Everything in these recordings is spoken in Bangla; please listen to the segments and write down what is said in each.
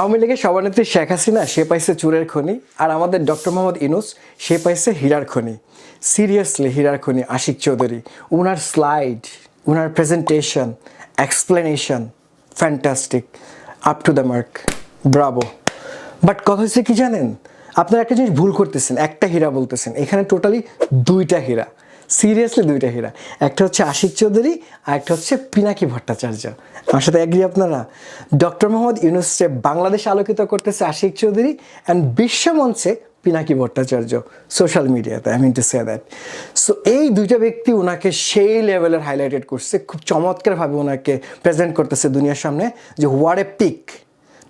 আওয়ামী লীগের সভানেত্রী শেখ হাসিনা, সে পাইছে চুরের খনি। আর আমাদের ডক্টর মোহাম্মদ ইনুস সে পাইছে হীরার খনি। সিরিয়াসলি হীরার খনি, আশিক চৌধুরী। উনার স্লাইড উনার presentation explanation fantastic up to the mark bravo but কথা হচ্ছে কি জানেন? আপনারা একটা জিনিস ভুল করতেছেন, একটা হীরা বলতেছেন। এখানে টোটালি দুইটা হীরা। সিরিয়াসলি দুইটা হীরা। একটা হচ্ছে আশিক চৌধুরী আর একটা হচ্ছে পিনাকি ভট্টাচার্য। আমার সাথে এগ্রি আপনারা? ডক্টর মোহাম্মদ ইউনুসে বাংলাদেশ আলোকিত করতেছে আশিক চৌধুরী অ্যান্ড বিশ্বমঞ্চে পিনাকি ভট্টাচার্য সোশ্যাল মিডিয়াতে I mean to say that so এই দুইটা ব্যক্তি ওনাকে সেই লেভেলের হাইলাইটেড করছে। খুব চমৎকারভাবে ওনাকে প্রেজেন্ট করতেছে দুনিয়ার সামনে যে what a pick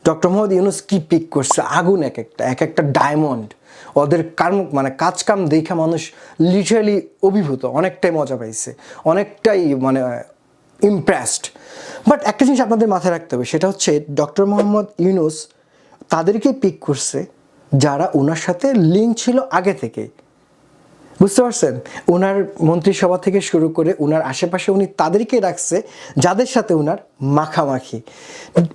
doctor Muhammad Yunus কি পিক করছে? আগুন এক একটা এক একটা ডায়মন্ড ওদের কাম মানে কাজ কাম দেখা মানুষ লিটারালি অভিভূত, অনেকটাই মজা পাইছে, অনেকটাই মানে ইমপ্রেসড বাট একটা জিনিস আপনাদের মাথায় রাখতে হবে, সেটা হচ্ছে ডক্টর মোহাম্মদ ইউনুস তাদেরকে পিক করছে যারা ওনার সাথে লিঙ্ক ছিল আগে থেকেই। বুঝতে পারছেন? ওনার মন্ত্রিসভা থেকে শুরু করে ওনার আশেপাশে উনি তাদেরকে রাখছে যাদের সাথে ওনার মাখামাখি।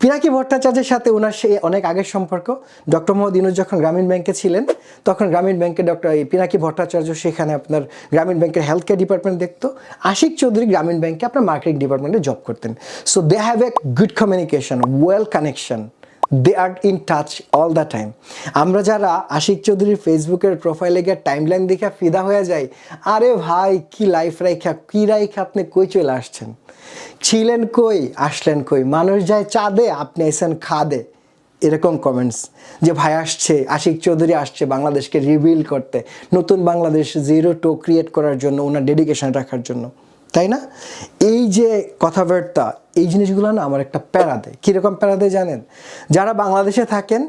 পিনাকি ভট্টাচার্যের সাথে ওনার সে অনেক আগের সম্পর্ক। ডক্টর মোহাম্মদ ইনুজ যখন গ্রামীণ ব্যাংকে ছিলেন, তখন গ্রামীণ ব্যাংকে ডক্টর পিনাকি ভট্টাচার্য সেখানে আপনার গ্রামীণ ব্যাংকের হেলথ কেয়ার ডিপার্টমেন্ট দেখতো। আশিক চৌধুরী গ্রামীণ ব্যাংকে আপনার মার্কেটিং ডিপার্টমেন্টে জব করতেন। So they have a good communication well connection they are in touch all the time আমরা যারা আশিক চৌধুরীর ফেসবুকের প্রোফাইলে গিয়ে টাইমলাইন দেখে ফিদা হয়ে যাই, আরে ভাই, কি লাইফ রাইখা, কি রাইখা আপনি কই চলে আসছেন? ছিলেন কই? আসলেন কই? মানুষ যায় চাঁদে, আপনি এসেন খাদে। এরকম কমেন্টস যে ভাই আসছে, আশিক চৌধুরী আসছে বাংলাদেশকে রিভিল করতে, নতুন বাংলাদেশ জিরো টু ক্রিয়েট করার জন্য, ওনার ডেডিকেশন রাখার জন্য। তাই না? এই যে কথাবার্তা, এই জিনিসগুলো না আমার একটা প্যারা দেয়। কীরকম প্যারা দেয় জানেন? যারা বাংলাদেশে থাকেন,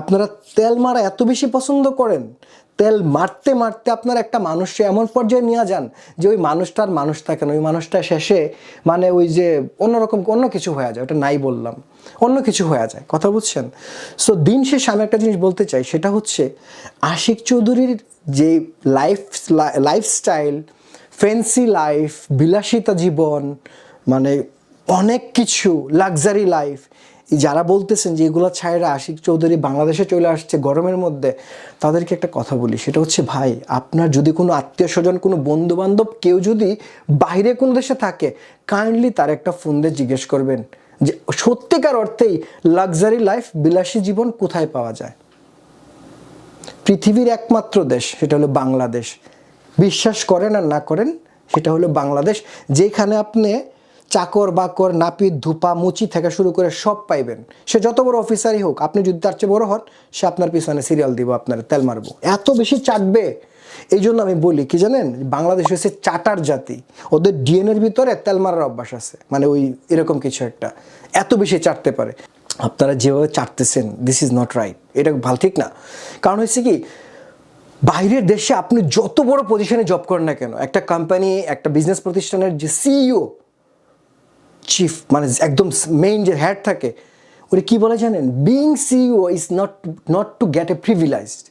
আপনারা তেল মারা এত বেশি পছন্দ করেন, তেল মারতে মারতে আপনার একটা মানুষকে এমন পর্যায়ে নিয়ে যান যে ওই মানুষটার মানুষ থাকেন ওই মানুষটা শেষে মানে ওই যে অন্যরকম অন্য কিছু হয়ে যায়, ওটা নাই বললাম, অন্য কিছু হয়ে যায়। কথা বুঝছেন? সো দিন শেষে আমি একটা জিনিস বলতে চাই, সেটা হচ্ছে আশিক চৌধুরীর যে লাইফ লাইফস্টাইল ফ্যান্সি লাইফ বিলাসিতা জীবন মানে অনেক কিছু লাক্সারি লাইফ যারা বলতেছেন যে এগুলো ছায়রা আশিক চৌধুরী বাংলাদেশে চলে আসছে গরমের মধ্যে, তাদেরকে একটা কথা বলি, সেটা হচ্ছে, ভাই, আপনার যদি কোনো আত্মীয় স্বজন, কোনো বন্ধু বান্ধব কেউ যদি বাইরে কোনো দেশে থাকে কাইন্ডলি তার একটা ফোন দিয়ে জিজ্ঞেস করবেন যে, সত্যিকার অর্থেই লাক্সারি লাইফ বিলাসী জীবন কোথায় পাওয়া যায়? পৃথিবীর একমাত্র দেশ, সেটা হলো বাংলাদেশ। বিশ্বাস করেন আর না করেন, সেটা হলো বাংলাদেশ। যেখানে আপনি চাকর বাকর, নাপিত, ধুপা, মুচি থেকে শুরু করে সব পাইবেন। সে যত বড় অফিসারই হোক, আপনি যদি তার চেয়ে বড় হন, সে আপনার পিছনে সিরিয়াল দিব, আপনার তেল মারবো। এত বেশি চাটবে। এই জন্য আমি বলি, কি জানেন? বাংলাদেশ হচ্ছে চাটার জাতি। ওদের ডিএনএর ভিতরে তেল মারার অভ্যাস আছে। মানে ওই এরকম কিছু একটা। এত বেশি চাটতে পারে। আপনারা যেভাবে চাটতেছেন দিস ইজ নট রাইট এটা ভালো ঠিক না। কারণ হচ্ছে কি বাইরের দেশে আপনি যত বড় পজিশনে জব করেন না কেন, একটা কোম্পানি একটা বিজনেস প্রতিষ্ঠানের যে সিইও চিফ মানে একদম মেইন যে হেড থাকে, উনি কি বলে জানেন? Being CEO is not not to get a privileged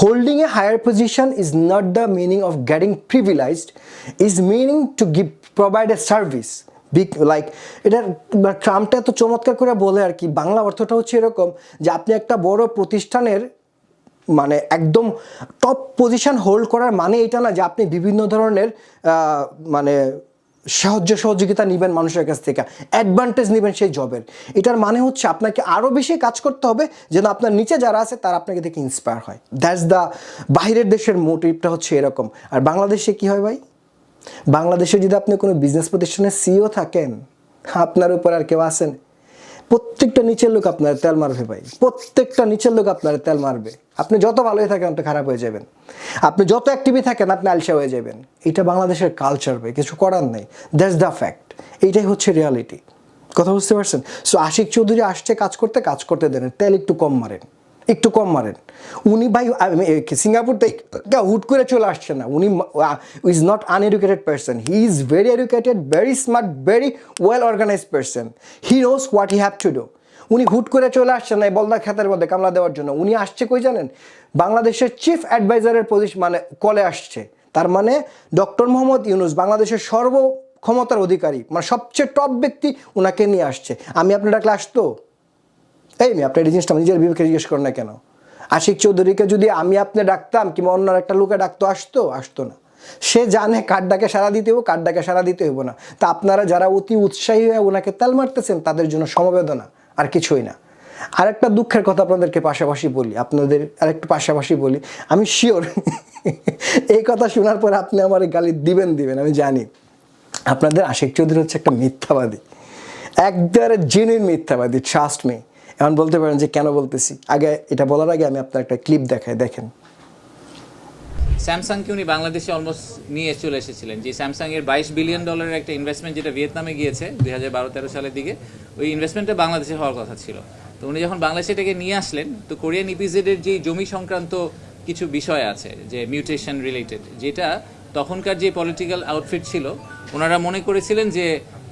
holding a higher position is not the meaning of getting privileged, is meaning to give, provide a service. Big like এটার ট্রাম্পটা এত চমৎকার করে বলে আর কি, বাংলা অর্থটা হচ্ছে এরকম যে আপনি একটা বড় প্রতিষ্ঠানের মানে একদম টপ পজিশন হোল্ড করার মানে এটা না যে আপনি বিভিন্ন ধরনের মানে সাহায্য সহযোগিতা নেবেন মানুষের কাছ থেকে অ্যাডভান্টেজ নেবেন সেই জবের এটার মানে হচ্ছে আপনাকে আরও বেশি কাজ করতে হবে যেন আপনার নিচে যারা আছে তারা আপনাকে দেখে ইন্সপায়ার হয়। দ্যাটস দ্য বাইরের দেশের মোটিভটা হচ্ছে এরকম। আর বাংলাদেশে কি হয় ভাই? বাংলাদেশে যদি আপনি কোনো বিজনেস প্রতিষ্ঠানের সিও থাকেন, আপনার উপর আর কেউ আসেন প্রত্যেকটা নিচের লোক আপনার তেল মারবে ভাই। প্রত্যেকটা নিচের লোক আপনার তেল মারবে। আপনি যত ভালো হয়ে থাকেন আপনি খারাপ হয়ে যাবেন। আপনি যত অ্যাক্টিভি থাকেন, আপনি আলসা হয়ে যাবেন। এটা বাংলাদেশের কালচার ভাই, কিছু করার নেই। দ্যাটস দ্য ফ্যাক্ট এইটাই হচ্ছে রিয়ালিটি কথা বুঝতে পারছেন? সো আশিক চৌধুরী আসছে কাজ করতে কাজ করতে দেন। তেল একটু কম মারেন। একটু কম মারেন। উনি ভাই সিঙ্গাপুর থেকে হুট করে চলে আসছে না। উনি is not uneducated person he is very educated very smart very well organised person he knows what he have to do উনি হুট করে চলে আসছেন না বলদা খেতের মধ্যে কামলা দেওয়ার জন্য। উনি আসছে কই জানেন? বাংলাদেশের চিফ অ্যাডভাইজারের পজিশন মানে কলে আসছে। তার মানে ডক্টর মোহাম্মদ ইউনুস বাংলাদেশের সর্ব ক্ষমতার অধিকারী মানে সবচেয়ে টপ ব্যক্তি ওনাকে নিয়ে আসছে। আমি আপনার ডাকলে আসতো এই মেয়ে, আপনি এই জিনিসটা নিজের বিবেকে জিজ্ঞেস করেন না কেন? আশিক চৌধুরীকে যদি আমি আপনি ডাকতাম কিংবা অন্য একটা লোকে ডাকতো, আসতো? আসতো না। সে জানে কার ডাকে সারা দিতে হব কার ডাকে সারা দিতে হব না। তা আপনারা যারা অতি উৎসাহী হয়ে ওনাকে তেল মারতেছেন, তাদের জন্য সমবেদনা, আর কিছুই না। আরেকটা দুঃখের কথা আপনাদেরকে পাশাপাশি বলি, আপনাদের আরেকটু পাশাপাশি বলি। আমি শিওর এই কথা শোনার পর আপনি আমার গালি দিবেন দিবেন, আমি জানি। আপনাদের আশিক চৌধুরী হচ্ছে একটা মিথ্যাবাদী। একবারে জেনুইন মিথ্যাবাদী ট্রাস্ট মি এখন বলতে পারেন যে কেন বলতেছি? আগে এটা বলার আগে আমি আপনার একটা ক্লিপ দেখাই, দেখেন। স্যামসাংকে উনি বাংলাদেশে অলমোস্ট নিয়ে চলে এসেছিলেন? যে স্যামসাং এর বাইশ বিলিয়ন ডলারের একটা ইনভেস্টমেন্ট যেটা ভিয়েতনামে গিয়েছে, দুই হাজার বারো তেরো সালের দিকে, ওই ইনভেস্টমেন্টটা বাংলাদেশে হওয়ার কথা ছিল। তো উনি যখন বাংলাদেশে এটাকে নিয়ে আসলেন, তো কোরিয়ান ইপিজেডের যে জমি সংক্রান্ত কিছু বিষয় আছে, যে মিউটেশন রিলেটেড যেটা তখনকার যে পলিটিক্যাল আউটফিট ছিল, ওনারা মনে করেছিলেন যে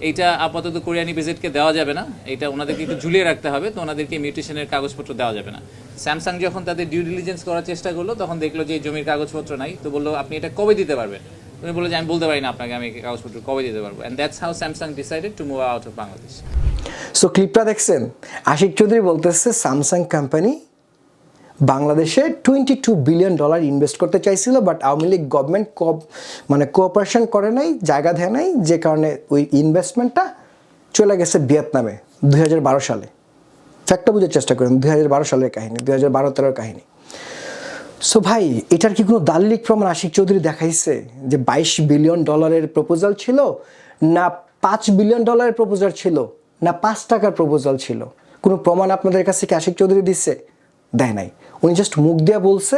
এইটা আপাতত কোরিয়ানি ইপিজেডকে দেওয়া যাবে না। এটা ওনাদেরকে একটু ঝুলিয়ে রাখতে হবে, তো ওনাদেরকে মিউটেশনের কাগজপত্র দেওয়া যাবে না। স্যামসাং যখন তাদের ডিউ ডিলিজেন্স করার চেষ্টা করল, তখন দেখল যে জমির কাগজপত্র নাই, তো বলল, আপনি এটা কবে দিতে পারবেন? উনি বলল যে, আমি বলতে পারি না আপনাকে, আমি কাগজপত্র কবে দিতে পারব। And that's how Samsung decided to move out of Bangladesh so ক্লিপটা দেখছেন? আশিক চৌধুরী বলতেছে স্যামসাং কোম্পানি বাংলাদেশে twenty two billion dollar invest করতে চাইছিল বাট আওয়ামী লীগ গভর্নমেন্ট মানে কোঅপারেশন করে নাই, জায়গা দেয় নাই, যে কারণে ওই ইনভেস্টমেন্টটা চলে গেছে ভিয়েতনামে দুই হাজার বারো সালে। ফ্যাক্টটা বোঝার চেষ্টা করেন, দুই হাজার বারো সালের কাহিনী, দুই হাজার বারো তেরোর কাহিনী। সো ভাই, এটার কি কোনো দালিলিক প্রমাণ আশিক চৌধুরী দেখাইছে যে বাইশ বিলিয়ন ডলারের প্রপোজাল ছিল, না পাঁচ বিলিয়ন ডলারের প্রপোজাল ছিল, না পাঁচ টাকার প্রপোজাল ছিল? কোনো প্রমাণ আপনাদের কাছে কি আশিক চৌধুরী দিচ্ছে দেয় নাই। উনি জাস্ট মুখ দিয়ে বলছে,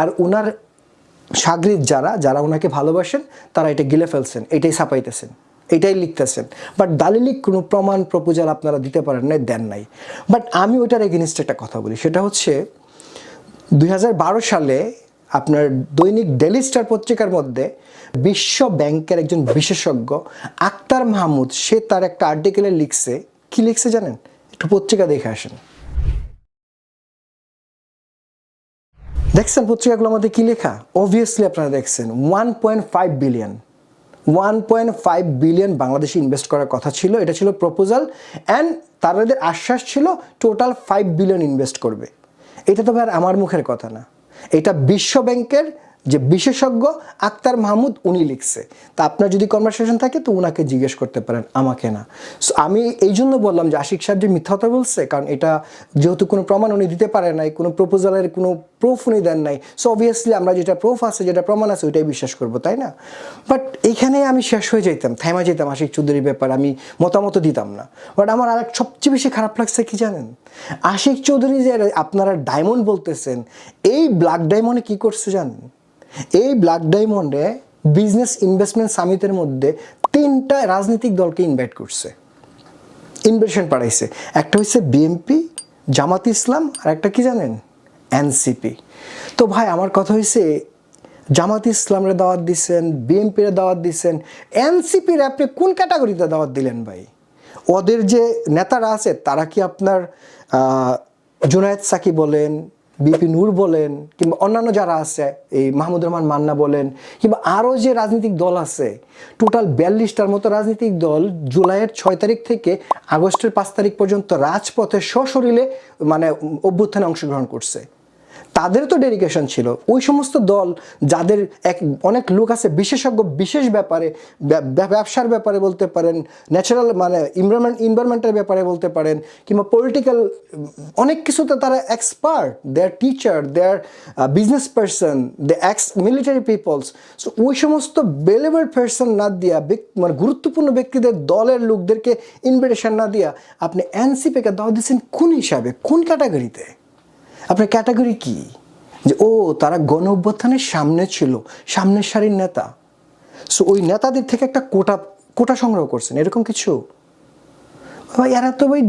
আর ওনার সাগরিদ যারা যারা ওনাকে ভালোবাসেন, তারা এটা গিলে ফেলছেন, এটাই ছাপাইতেছেন, এটাই লিখতেছেন। বাট দালিলিক কোনো প্রমাণ প্রপোজাল আপনারা দিতে পারেন নাই, দেন নাই। বাট আমি ওইটার এগেনিস্ট একটা কথা বলি, সেটা হচ্ছে দুই হাজার বারো সালে আপনার দৈনিক ডেলি স্টার পত্রিকার মধ্যে বিশ্ব ব্যাংকের একজন বিশেষজ্ঞ, আক্তার মাহমুদ, সে তার একটা আর্টিকেলে লিখছে। কি লিখছে জানেন? একটু পত্রিকা দেখে আসেন। দেখছেন পত্রিকাগুলোর মধ্যে কি লেখা? অবভিয়াসলি আপনারা দেখছেন one point five billion one point five billion বাংলাদেশে ইনভেস্ট করার কথা ছিল, এটা ছিল প্রপোজাল অ্যান্ড তাদের আশ্বাস ছিল টোটাল ফাইভ বিলিয়ন ইনভেস্ট করবে। এটা তো ভাই আমার মুখের কথা না। এটা বিশ্ব ব্যাংকের যে বিশেষজ্ঞ আক্তার মাহমুদ উনি লিখছে। তা আপনার যদি কনভারসেশন থাকে তো উনাকে জিজ্ঞেস করতে পারেন আমাকে না। So, আমি এই জন্য বললাম যে আশিক সাহেব যে মিথ্যা কথা বলছে কারণ এটা যেহেতু কোনো প্রমাণ উনি দিতে পারে নাই কোনো প্রপোজালের কোনো প্রুফ উনি দেন নাই সো অবভিয়াসলি আমরা যেটা প্রুফ আছে যেটা প্রমাণ আছে ওইটাই বিশ্বাস করব তাই না? বাট এইখানে আমি শেষ হয়ে যেতাম থাইমা যেতাম আশিক চৌধুরীর ব্যাপার আমি মতামত দিতাম না। বাট আমার আর সবচেয়ে বেশি খারাপ লাগছে কি জানেন? আশিক চৌধুরী যে আপনারা ডায়মন্ড বলতেছেন এই ব্ল্যাক ডায়মন্ডে কি করছে জানেন? এই ব্ল্যাক ডায়মন্ডে বিজনেস ইনভেস্টমেন্ট সামিটের মধ্যে তিনটা রাজনৈতিক দলকে ইনভাইট করছে। ইনভিটেশন পাঠাইছে। একটা হচ্ছে বিএমপি জামাত ইসলাম, আর একটা কি জানেন? এনসিপি তো ভাই, আমার কথা হয়েছে জামাত ইসলামের দাওয়াত দিচ্ছেন বিএনপির দাওয়াত দিচ্ছেন এনসিপির আপনি কোন ক্যাটাগরিতে দাওয়াত দিলেন ভাই? ওদের যে নেতারা আছে, তারা কি আপনার জুনায়েদ সাকি বলেন বিপি নূর বলেন কিংবা অন্যান্য যারা আছে, এই মাহমুদ রহমান মান্না বলেন, কিংবা আরও যে রাজনৈতিক দল আছে টোটাল বিয়াল্লিশটার মতো রাজনৈতিক দল জুলাইয়ের ছয় তারিখ থেকে আগস্টের পাঁচ তারিখ পর্যন্ত রাজপথে সশরীরে মানে অভ্যুত্থানে অংশগ্রহণ করছে। তাদের তো ডেডিকেশন ছিল। ওই সমস্ত দল যাদের এক, অনেক লোক আছে বিশেষজ্ঞ, বিশেষ ব্যাপারে, ব্যা- ব্যা- ব্যবসার ব্যাপারে বলতে পারেন ন্যাচারাল মানে ইনভারমেন্ট ইনভারমেন্টের ব্যাপারে বলতে পারেন, কিংবা পলিটিক্যাল অনেক কিছুতে তারা expert they're teacher they're business person they ex military peoples so ওই সমস্ত বেলেবল পার্সন না দিয়া মানে গুরুত্বপূর্ণ ব্যক্তিদের, দলের লোকদেরকে ইনভিটেশন না দিয়া, আপনি এনসিপিকে দাওয়া দিচ্ছেন কোন হিসাবে? কোন ক্যাটাগরিতে আপনার ক্যাটাগরি কি? যে, ও, তারা গণ অভ্যুত্থানের সামনে ছিল, সামনের সারির নেতা। সো ওই নেতাদের থেকে একটা কোটা কোটা সংগ্রহ করছেন, এরকম কিছু? ভাই, এরা তো ভাই,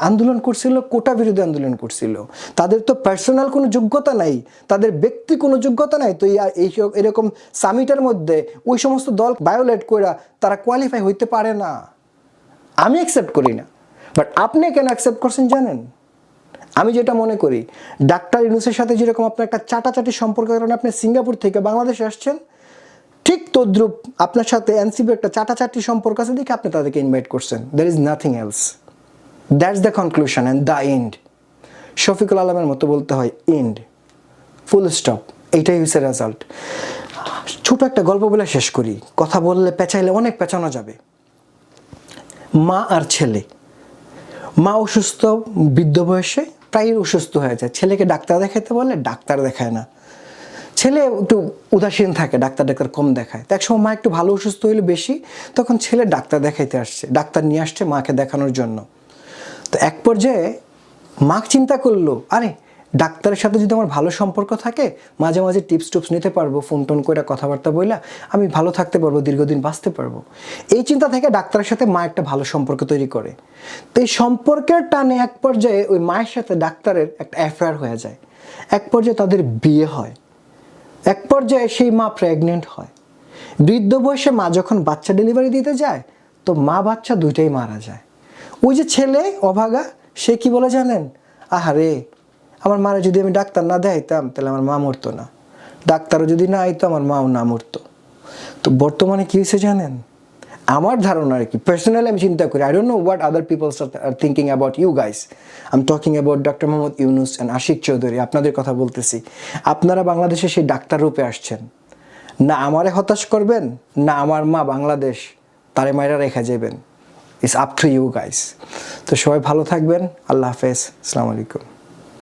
আন্দোলন করছিল, কোটা বিরোধী আন্দোলন করছিল। তাদের তো পার্সোনাল কোনো যোগ্যতা নাই, তাদের ব্যক্তি কোনো যোগ্যতা নাই, তো এই- এরকম সামিটের মধ্যে ওই সমস্ত দল বায়োলেট কইরা তারা কোয়ালিফাই হইতে পারে না। আমি অ্যাকসেপ্ট করি না। বাট আপনি কেন অ্যাকসেপ্ট করছেন জানেন? আমি যেটা মনে করি, ডাক্তার ইউনুসের সাথে যেরকম আপনার একটা চাটাচাটি সম্পর্ক কারণে আপনি সিঙ্গাপুর থেকে বাংলাদেশে আসছেন, ঠিক তদ্রুপ আপনার সাথে এনসিপি একটা চাটাচাটি সম্পর্ক আছে দেখে আপনি তাদেরকে ইনভাইট করছেন। There is nothing else that's the conclusion and the end Shafiqul আলমের মতো বলতে হয় এন্ড ফুল স্টপ এইটাই হচ্ছে রেজাল্ট ছোট একটা গল্প বলে শেষ করি। কথা বললে পেঁচাইলে অনেক পেঁচানো যাবে। মা আর ছেলে। মা অসুস্থ, বৃদ্ধ বয়সে প্রায় অসুস্থ হয়ে যায়। ছেলেকে ডাক্তার দেখাইতে বলে ডাক্তার দেখায় না। ছেলে একটু উদাসীন থাকে, ডাক্তার ডাক্তার কম দেখায়। তো একসময় মা একটু ভালো অসুস্থ হইলে বেশি, তখন ছেলে ডাক্তার দেখাইতে আসছে, ডাক্তার নিয়ে আসছে মাকে দেখানোর জন্য। তো এক পর্যায়ে মা চিন্তা করল, আরে ডাক্তারের সাথে যদি আমার ভালো সম্পর্ক থাকে, মাঝে মাঝে টিপস টিপস নিতে পারব ফোন টোন করে কথাবার্তা বইলা আমি ভালো থাকতে পারব, দীর্ঘদিন বাঁচতে পারব। এই চিন্তা থেকে ডাক্তারের সাথে মা একটা ভালো সম্পর্ক তৈরি করে। তো এই সম্পর্কের টানে এক পর্যায়ে ওই মায়ের সাথে ডাক্তারের একটা অ্যাফেয়ার হয়ে যায়। এক পর্যায়ে তাদের বিয়ে হয়। এক পর্যায়ে সেই মা প্রেগনেন্ট হয়। বৃদ্ধ বয়সে মা যখন বাচ্চা ডেলিভারি দিতে যায়, তো মা বাচ্চা দুইটাই মারা যায়। ওই যে ছেলে অভাগা, সে কি বলে জানেন? আহারে আমার মারা যদি আমি ডাক্তার না দেখাইতাম, তাহলে আমার মা মরতো না। ডাক্তারও যদি না আইতো, আমার মাও না মরতো। তো বর্তমানে কি হয়েছে জানেন? আমার ধারণা আর কি পার্সোনালি আমি চিন্তা করি I don't know what other peoples are thinking about you guys I am talking about doctor Muhammad Yunus and Ashiq Chowdhury আপনাদের কথা বলতেছি। আপনারা বাংলাদেশে সেই ডাক্তার রূপে আসছেন। না আমারে হতাশ করবেন, না আমার মা বাংলাদেশ, তারে মায়েরা রেখে যাবেন it's up to you guys তো সবাই ভালো থাকবেন, আল্লাহ হাফেজ, আসসালামু আলাইকুম।